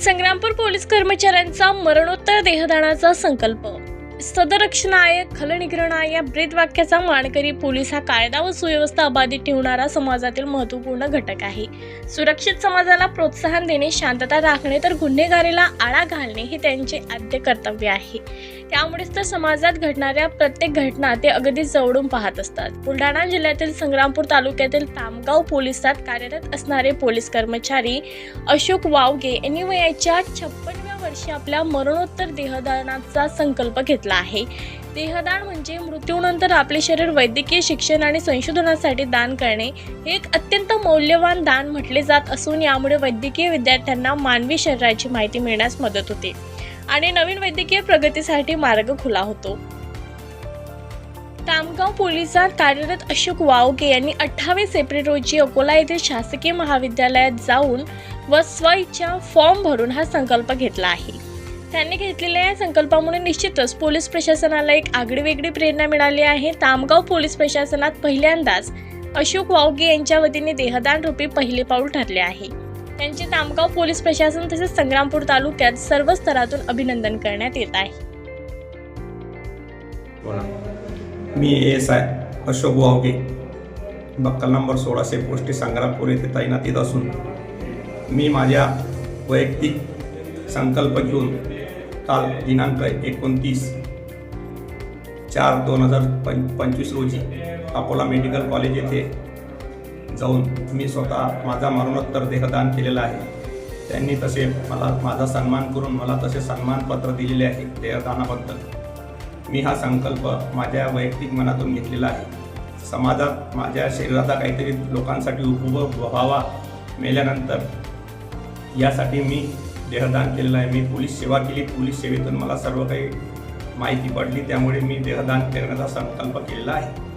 Sangrampur police कर्मचाऱ्यांचा मरणोत्तर देहदानाचा संकल्प. सदरक्षणाय खलनिग्रहणाय या ब्रीद वाक्याचा मानकरी पोलीस हा कायदा व सुव्यवस्था अबाधित ठेवणारा समाजातील महत्त्वपूर्ण घटक आहे. सुरक्षित समाजाला प्रोत्साहन देणे शांतता राखणे तर गुन्हेगारीला आळा घालणे हे त्यांचे आद्य कर्तव्य आहे. त्यामुळेच तर समाजात घडणाऱ्या प्रत्येक घटना ते अगदी जवळून पाहत असतात. बुलढाणा जिल्ह्यातील संग्रामपूर तालुक्यातील तामगाव पोलिसात कार्यरत असणारे पोलीस कर्मचारी अशोक वावगे यांनी वयाच्या छप्पनव्या वर्षी आपल्या मरणोत्तर देहदानाचा संकल्प घेतला आहे. देहदान म्हणजे मृत्यूनंतर आपले शरीर वैद्यकीय शिक्षण आणि संशोधनासाठी दान करणे हे एक अत्यंत मौल्यवान दान म्हटले जात असून यामुळे वैद्यकीय विद्यार्थ्यांना मानवी शरीराची माहिती मिळण्यास मदत होते. आणि नवीन वैद्यकीय प्रगतीसाठी मार्ग खुला होतो. तामगाव पोलिसात कार्यरत अशोक वावगे यांनी अठ्ठावीस एप्रिल रोजी अकोला येथील शासकीय महाविद्यालयात जाऊन व स्वइच्छा फॉर्म भरून हा संकल्प घेतला आहे. त्यांनी घेतलेल्या या संकल्पामुळे निश्चितच पोलीस प्रशासनाला एक आगळीवेगळी प्रेरणा मिळाली आहे. तामगाव पोलीस प्रशासनात पहिल्यांदाच अशोक वावगे यांच्या वतीने देहदान रूपी पहिले पाऊल ठरले आहे. त्यांचे तामगाव पोलीस प्रशासन तसेच संग्रामपूर तालुक्यात सर्व स्तरातून अभिनंदन करण्यात येत आहे. बोला. मी S I Ashok Vavge. Buckle number सोळाशे पोष्टी संग्रामपूर येथे तैनातीत असून मी माझ्या वैयक्तिक संकल्प घेऊन काल दिनांक एकोणतीस चार दोन हजार पं पंचवीस रोजी अकोला मेडिकल कॉलेज येथे जाऊन मी स्वतः माझा मरणोत्तर देहदान केलेला आहे. त्यांनी तसे मला माझा सन्मान करून मला तसे सन्मानपत्र दिलेले आहे देहदानाबद्दल. मी हा संकल्प माझ्या वैयक्तिक मनातून घेतलेला आहे. समाजात माझ्या शरीराचा काहीतरी लोकांसाठी उपभोग व्हावा मेल्यानंतर यासाठी मी देहदान केलेलं आहे. मी पोलीस सेवा केली. पोलीस सेवेतून मला सर्व काही माहिती पडली. त्यामुळे मी देहदान करण्याचा संकल्प केलेला आहे.